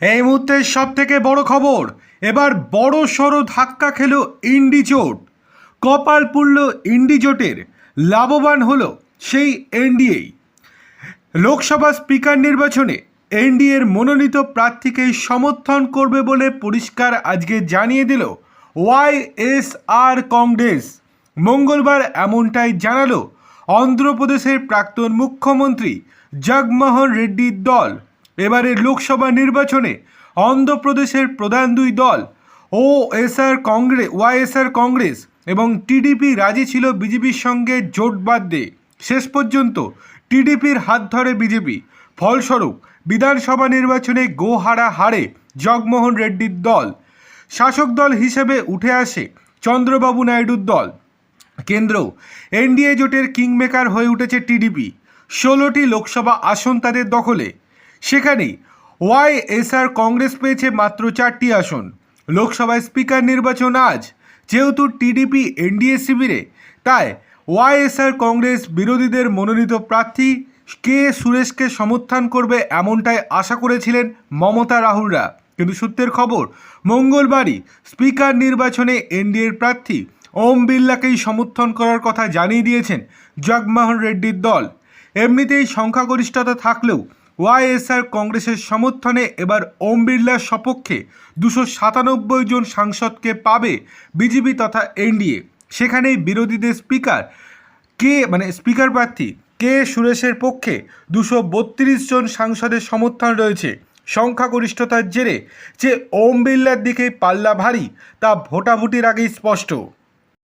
এই মুহূর্তের সব থেকে বড় খবর, এবার বড় সড়ো ধাক্কা খেল ইন্ডিজোট কপাল পুড়ল ইন্ডিজোটের লাভবান হল সেই এনডিএই লোকসভা স্পিকার নির্বাচনে এনডিএর মনোনীত প্রার্থীকে সমর্থন করবে বলে পরিষ্কার আজকে জানিয়ে দিল ওয়াই এস আর কংগ্রেস। মঙ্গলবার এমনটাই জানালো অন্ধ্রপ্রদেশের প্রাক্তন মুখ্যমন্ত্রী জগমোহন রেড্ডির দল। এবারের লোকসভা নির্বাচনে অন্ধ্রপ্রদেশের প্রধান দুই দল ও এসআর কংগ্রেস ওয়াইএসআর কংগ্রেস এবং টিডিপি রাজি ছিল বিজেপির সঙ্গে জোট বাঁধতে শেষ পর্যন্ত টিডিপির হাত ধরে বিজেপি। ফলস্বরূপ, বিধানসভা নির্বাচনে গোহারা হারে জগমোহন রেড্ডির দল, শাসক দল হিসেবে উঠে আসে চন্দ্রবাবু নাইডুর দল। কেন্দ্র, এনডিএ জোটের কিংমেকার হয়ে উঠেছে টিডিপি। ষোলোটি লোকসভা আসন তাদের দখলে। সেখানেই ওয়াইএসআর কংগ্রেস পেয়েছে মাত্র চারটি আসন। লোকসভায় স্পিকার নির্বাচন আজ, যেহেতু টিডিপি এনডিএ শিবিরে, তাই ওয়াইএসআর কংগ্রেস বিরোধীদের মনোনীত প্রার্থী কে সুরেশকে সমর্থন করবে এমনটাই আশা করেছিলেন মমতা রাহুলরা। কিন্তু সূত্রের খবর, মঙ্গলবারই স্পিকার নির্বাচনে এনডিএর প্রার্থী ওম বিড়লাকেই সমর্থন করার কথা জানিয়ে দিয়েছেন জগমোহন রেড্ডির দল। এমনিতেই সংখ্যাগরিষ্ঠতা থাকলেও ওয়াইএসআর কংগ্রেসের সমর্থনে এবার ওম বিড়লার সপক্ষে দুশো সাতানব্বই জন সাংসদকে পাবে বিজেপি তথা এনডিএ। সেখানেই বিরোধীদের স্পিকার কে মানে স্পিকার প্রার্থী কে সুরেশের পক্ষে দুশো বত্রিশ জন সাংসদের সমর্থন রয়েছে। সংখ্যাগরিষ্ঠতার জেরে যে ওম বিড়লার দিকে পাল্লা ভারী, তা ভোটাভুটির আগেই স্পষ্ট।